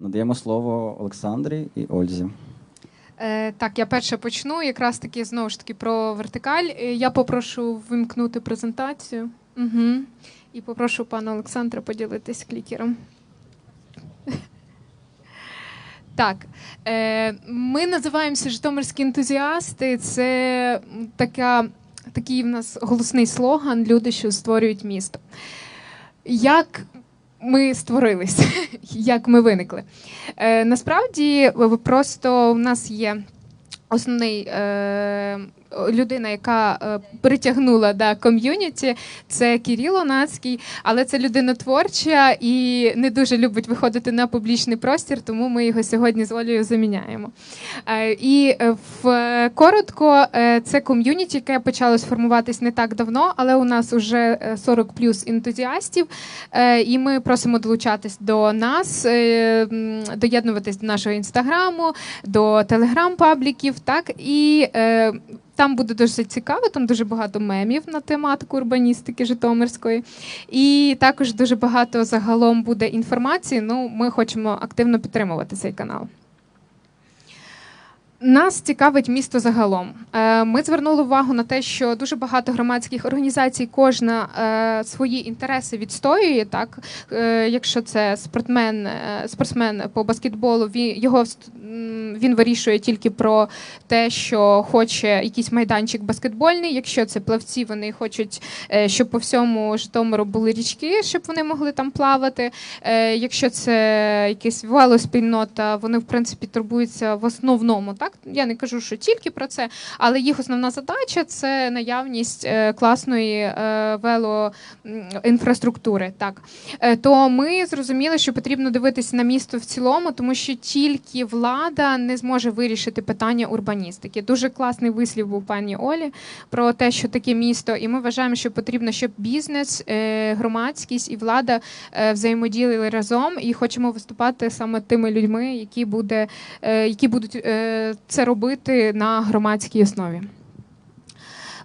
Надаємо слово Олександрі і Ользі. Е, так, я перше почну. Якраз таки знову ж таки про вертикаль. Е, Я попрошу вимкнути презентацію. Угу. І попрошу пана Олександра поділитись клікером. Так, е, ми називаємося Житомирські ентузіасти. Це така, такий в нас голосний слоган Люди, що створюють місто. Як ми створились, як ми виникли? Е, насправді, просто в нас є основний е, людина, яка е, притягнула да, ком'юніті, це Кирило Нацький, але це людина творча і не дуже любить виходити на публічний простір, тому ми його сьогодні з Олею заміняємо. Е, і е, в коротко, це ком'юніті, яке почало сформуватись не так давно, але у нас вже 40 плюс ентузіастів, і ми просимо долучатись до нас, доєднуватись до нашого інстаграму, до телеграм-пабліків. Так і там буде дуже цікаво, там дуже багато мемів на тематику урбаністики Житомирської. І також дуже багато загалом буде інформації. Ну, ми хочемо активно підтримувати цей канал. Нас цікавить місто загалом. Е, Ми звернули увагу на те, що дуже багато громадських організацій, кожна е, свої інтереси відстоює. Так, Е, якщо це спортсмен, е, спортсмен по баскетболу, він його він вирішує тільки про те, що хоче якийсь майданчик баскетбольний. Якщо це плавці, вони хочуть, щоб по всьому Житомиру були річки, щоб вони могли там плавати. Якщо це якась велоспільнота, вони в принципі турбуються в основному. Так я не кажу, що тільки про це, але їх основна задача це наявність е, класної е, велоінфраструктури. Так Е, то ми зрозуміли, що потрібно дивитися на місто в цілому, тому що тільки влада не зможе вирішити питання урбаністики. Дуже класний вислів був пані Олі про те, що таке місто, і ми вважаємо, що потрібно, щоб бізнес, громадськість і влада взаємодіяли разом, і хочемо виступати саме тими людьми, які буде, які будуть це робити на громадській основі.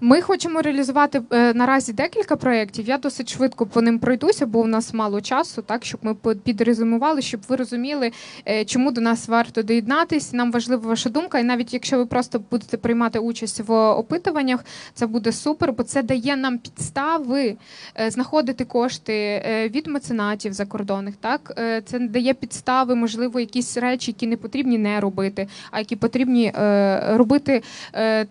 Ми хочемо реалізувати е, наразі декілька проєктів. Я досить швидко по ним пройдуся, бо у нас мало часу, так щоб ми підрезюмували, щоб ви розуміли, е, чому до нас варто доєднатись. Нам важлива ваша думка, і навіть якщо ви просто будете приймати участь в опитуваннях, це буде супер, бо це дає нам підстави е, знаходити кошти від меценатів закордонних. Так це дає підстави, можливо, якісь речі, які не потрібні не робити, а які потрібні робити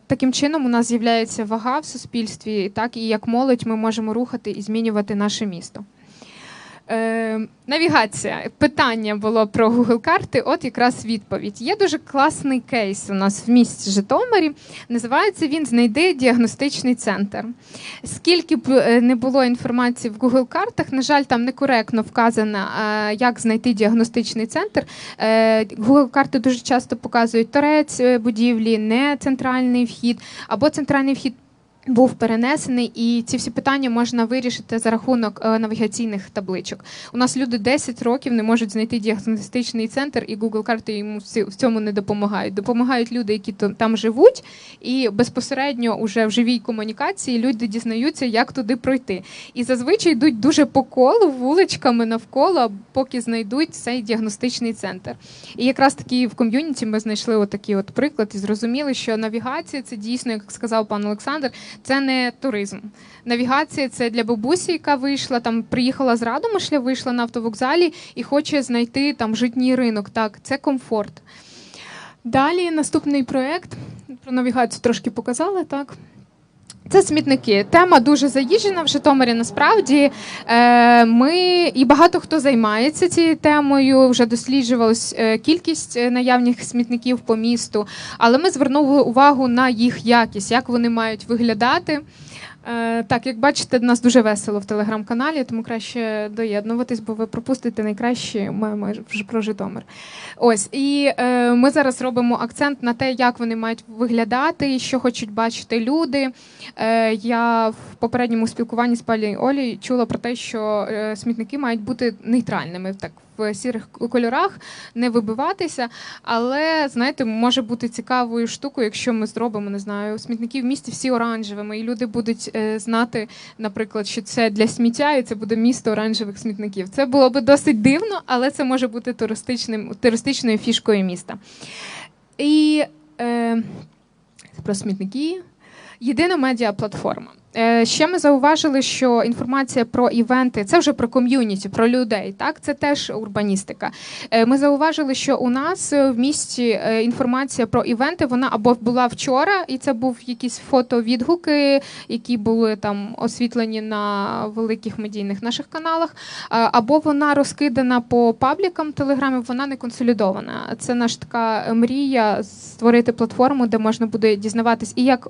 Таким чином у нас з'являється вага в суспільстві, так і як молодь ми можемо рухати і змінювати наше місто. Е, навігація. Питання було про Google карти. От якраз відповідь. Є дуже класний кейс у нас в місті Житомирі. Називається він Знайди діагностичний центр. Скільки б е, не було інформації в Google картах, на жаль, там некоректно вказано, е, як знайти діагностичний центр. Е, Google карти дуже часто показують торець будівлі, не центральний вхід або центральний вхід. Був перенесений, і ці всі питання можна вирішити за рахунок е, навігаційних табличок. У нас люди 10 років не можуть знайти діагностичний центр, і Google карти йому в цьому не допомагають. Допомагають люди, які там живуть, і безпосередньо уже в живій комунікації люди дізнаються, як туди пройти. І зазвичай йдуть дуже по колу вуличками навколо, поки знайдуть цей діагностичний центр. І якраз таки в ком'юніті ми знайшли отакий от приклад і зрозуміли, що навігація це дійсно, як сказав пан Олександр, це не туризм. Навігація це для бабусі, яка вийшла там, приїхала з Радомишля, вийшла на автовокзалі і хоче знайти там житній ринок. Так, це комфорт. Далі наступний проект про навігацію трошки показали, так. Це смітники. Тема дуже заїжджена в Житомирі. Насправді Е, ми і багато хто займається цією темою. Вже досліджувалась е, кількість е, наявних смітників по місту, але ми звернули увагу на їх якість, як вони мають виглядати. Е, Так, як бачите, в нас дуже весело в телеграм-каналі, тому краще доєднуватись, бо ви пропустите найкраще меми про Житомир. Ось і е, ми зараз робимо акцент на те, як вони мають виглядати, що хочуть бачити люди. Е, я в попередньому спілкуванні з пані Олі чула про те, що е, смітники мають бути нейтральними, так в сірих кольорах, не вибиватися. Але знаєте, може бути цікавою штукою, якщо ми зробимо, не знаю, смітники в місті всі оранжевими, і люди будуть е, знати, наприклад, що це для сміття, і це буде місто оранжевих смітників. Це було би досить дивно, але це може бути туристичним туристичною фішкою міста. І е, про смітники. Єдина медіаплатформа. Е, Ще ми зауважили, що інформація про івенти це вже про ком'юніті, про людей. Так, це теж урбаністика. Е, Ми зауважили, що у нас е, в місті інформація про івенти вона або була вчора, і це був якісь фотовідгуки, які були там освітлені на великих медійних наших каналах, або вона розкидана по паблікам телеграмів, вона не консолідована. Це наша така мрія створити платформу, де можна буде дізнаватись і як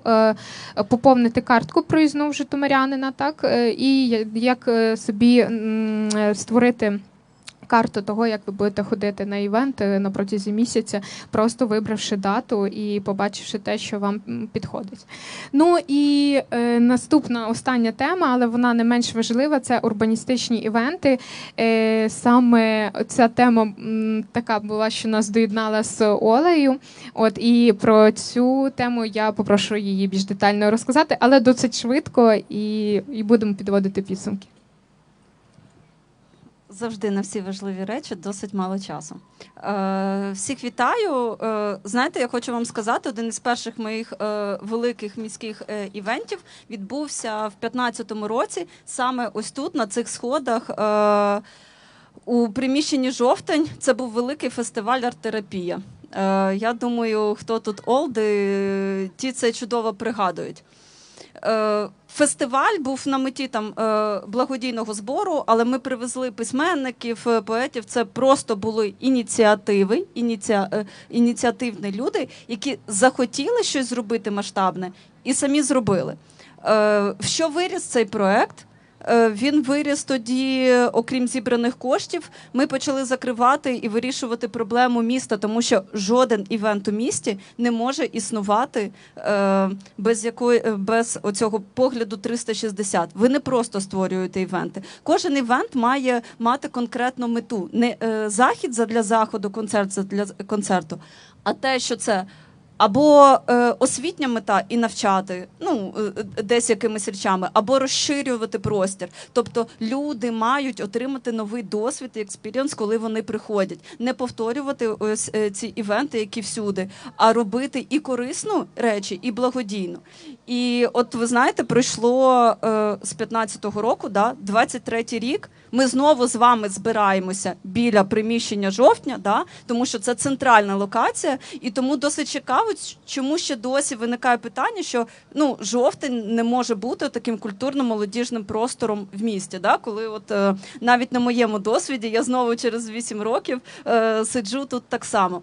поповнити картку проїзну в житомирянина, так е, і як е, собі е, створити. Карту того, як ви будете ходити на івенти на протязі місяця, просто вибравши дату і побачивши те, що вам підходить. Ну і е, наступна остання тема, але вона не менш важлива, це урбаністичні івенти. Е, саме ця тема м, така була, що нас доєднала з Олею. От і про цю тему я попрошу її більш детально розказати, але досить швидко, і, і будемо підводити підсумки. Завжди на всі важливі речі досить мало часу. Е, всіх вітаю. Е, знаєте, я хочу вам сказати, один із перших моїх е, великих міських е, івентів відбувся в 2015 році, саме ось тут, на цих сходах. Е, у приміщенні жовтень це був великий фестиваль арт-терапія. Е, я думаю, хто тут олди, ті це чудово пригадують. Е, Фестиваль був на меті там е, благодійного збору, але ми привезли письменників, е, поетів. Це просто були ініціативи, ініціа, ініціативні люди, які захотіли щось зробити масштабне і самі зробили. Що виріс цей проект? Е, Він виріс тоді, окрім зібраних коштів, ми почали закривати і вирішувати проблему міста, тому що жоден івент у місті не може існувати е, без якої е, без оцього погляду 360. Ви не просто створюєте івенти. Кожен івент має мати конкретну мету. Не захід задля заходу, концерт задля концерту, а те, що це. Або е, освітня мета і навчати, ну е, е, десь якимись речами, або розширювати простір. Тобто люди мають отримати новий досвід і експірієнс, коли вони приходять. Не повторювати ось е, ці івенти, які всюди, а робити і корисну речі, і благодійну. І от ви знаєте, пройшло е, з 15-го року, да, 23-й рік. Ми знову з вами збираємося біля приміщення жовтня, да, тому що це центральна локація, і тому досить цікаво, чому ще досі виникає питання, що ну жовтень не може бути таким культурно-молодіжним простором в місті. Да, коли от е, навіть на моєму досвіді я знову через 8 років е, сиджу тут так само.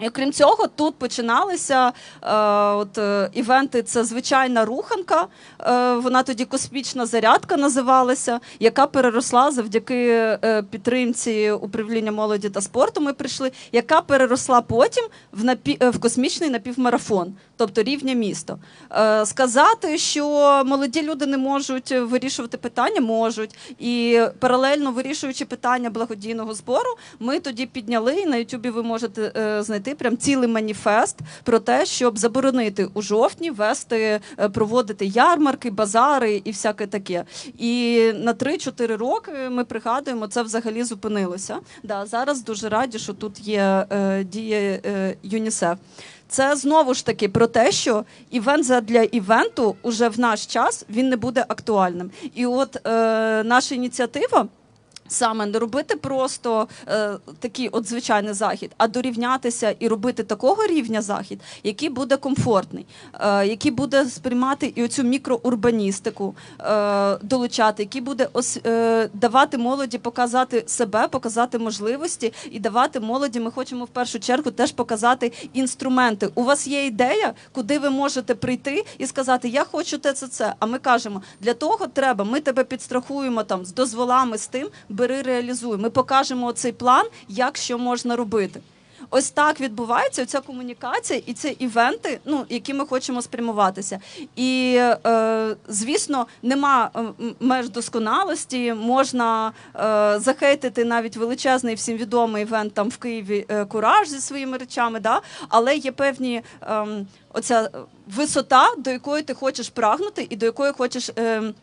І окрім цього, тут починалися е, от, е, івенти. Це звичайна руханка. Е, вона тоді космічна зарядка називалася, яка переросла завдяки е, підтримці управління молоді та спорту. Ми прийшли, яка переросла потім в напі, е, в космічний напівмарафон, тобто рівня місто. Е, сказати, що молоді люди не можуть вирішувати питання, можуть. І паралельно вирішуючи питання благодійного збору, ми тоді підняли і на Ютубі ви можете е, знайти прям цілий маніфест про те, щоб заборонити у жовтні вести, е, проводити ярмарки, базари і всяке таке. І на 3-4 роки ми пригадуємо, це взагалі зупинилося. Да, зараз дуже раді, що тут є е, діє е, ЮНІСЕФ. Це знову ж таки про те, що івент для івенту уже в наш час він не буде актуальним. І от е, наша ініціатива. Саме не робити просто е, такий от звичайний захід, а дорівнятися і робити такого рівня захід, який буде комфортний, е, який буде сприймати і оцю мікроурбаністику, е, долучати, який буде ос, е, давати молоді показати себе, показати можливості і давати молоді. Ми хочемо в першу чергу теж показати інструменти. У вас є ідея, куди ви можете прийти і сказати Я хочу те, це, це. А ми кажемо, для того треба. Ми тебе підстрахуємо там з дозволами з тим бери, реалізуй. Ми покажемо цей план, як що можна робити. Ось так відбувається ця комунікація і це івенти, ну які ми хочемо спрямуватися. І е, звісно, нема е, меж досконалості. Можна е, захейтити навіть величезний всім відомий івент там в Києві е, Кураж зі своїми речами, да? але є певні. ем, Оця висота, до якої ти хочеш прагнути, і до якої хочеш ем,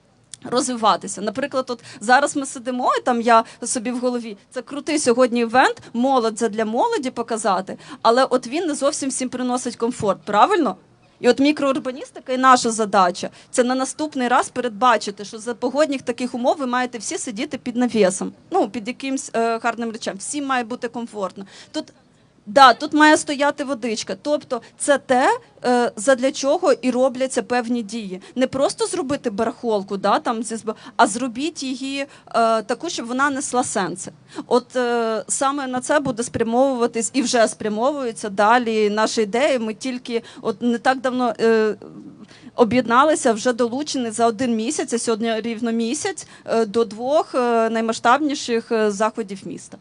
розвиватися. Наприклад, от зараз ми сидимо, і там я собі в голові це крутий сьогодні івент, молодь це для молоді показати, але от він не зовсім всім приносить комфорт, правильно? І от мікроурбаністика і наша задача це на наступний раз передбачити, що за погодних таких умов ви маєте всі сидіти під навісом, ну під якимсь е, гарним речем. Всім має бути комфортно. Тут Да, тут має стояти водичка. Тобто, це те, е, задля чого і робляться певні дії. Не просто зробити барахолку, да, там, а зробіть її е, таку, щоб вона несла сенси. От е, саме на це буде спрямовуватись і вже спрямовуються далі наші ідеї. Ми тільки от не так давно. Е, Об'єдналися вже долучені за один місяць, а сьогодні рівно місяць до двох наймасштабніших заходів міста.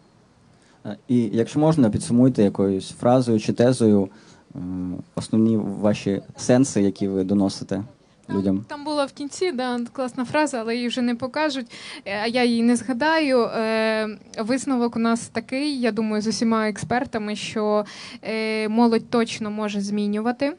І якщо можна, підсумуйте якоюсь фразою чи тезою е, основні ваші сенси, які ви доносите людям. Там була в кінці да, класна фраза, але її вже не покажуть. е, А я її не згадаю. Е, Висновок у нас такий, я думаю, з усіма експертами, що молодь точно може змінювати.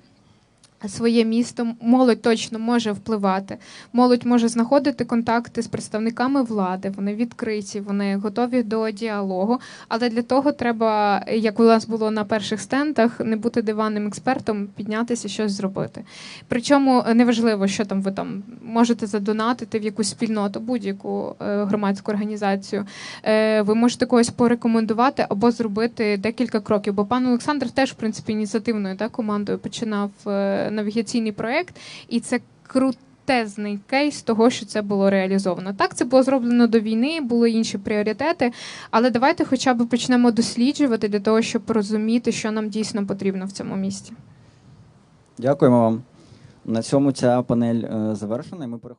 Своє місто молодь точно може впливати. Молодь може знаходити контакти з представниками влади. Вони відкриті, вони готові до діалогу. Але для того треба, як у нас було на перших стендах, не бути диванним експертом, піднятися щось зробити. Причому неважливо, що там ви там можете задонатити в якусь спільноту, будь-яку е, громадську організацію. Е, ви можете когось порекомендувати або зробити декілька кроків. Бо пан Олександр теж, в принципі, ініціативною та, командою починав е, навігаційний проєкт, і це крутезний кейс того, що це було реалізовано. Так, це було зроблено до війни, були інші пріоритети. Але давайте хоча б почнемо досліджувати для того, щоб розуміти, що нам дійсно потрібно в цьому місті. Дякуємо вам. На цьому ця панель е, завершена. Ми переходимо.